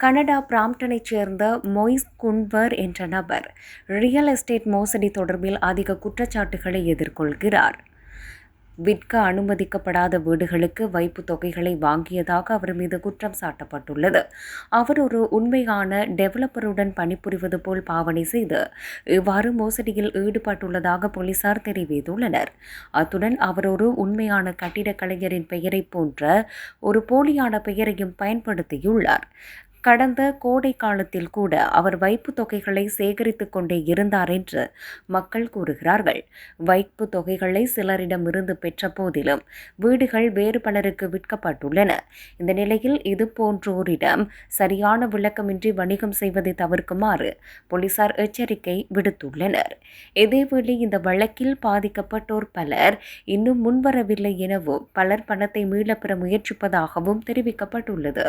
Canada பிராம்டனைச் சேர்ந்த மொய்ஸ் குன்வர் என்ற நபர் ரியல் எஸ்டேட் மோசடி தொடர்பில் அதிக குற்றச்சாட்டுகளை எதிர்கொள்கிறார். விற்க அனுமதிக்கப்படாத வீடுகளுக்கு வைப்பு தொகைகளை வாங்கியதாக அவர் மீது குற்றம் சாட்டப்பட்டுள்ளது. அவர் ஒரு உண்மையான டெவலப்பருடன் பணிபுரிவது போல் பாவனை செய்து இவ்வாறு மோசடியில் ஈடுபட்டுள்ளதாக போலீசார் தெரிவித்துள்ளனர். அத்துடன் அவர் ஒரு உண்மையான கட்டிடக் கலைஞரின் பெயரை போன்ற ஒரு போலியான பெயரையும் பயன்படுத்தியுள்ளார். கடந்த கோடை காலத்தில் கூட அவர் வைப்பு தொகைகளை சேகரித்து கொண்டே இருந்தார் என்று மக்கள் கூறுகிறார்கள். வைப்பு தொகைகளை சிலரிடமிருந்து பெற்ற போதிலும் வீடுகள் வேறு பலருக்கு விற்கப்பட்டுள்ளன. இந்த நிலையில் இது போன்றோரிடம் சரியான விளக்கமின்றி வணிகம் செய்வதை தவிர்க்குமாறு போலீசார் எச்சரிக்கை விடுத்துள்ளனர். இதேவேளை இந்த வழக்கில் பாதிக்கப்பட்டோர் பலர் இன்னும் முன்வரவில்லை எனவும் பலர் பணத்தை மீளப்பெற முயற்சிப்பதாகவும் தெரிவிக்கப்பட்டுள்ளது.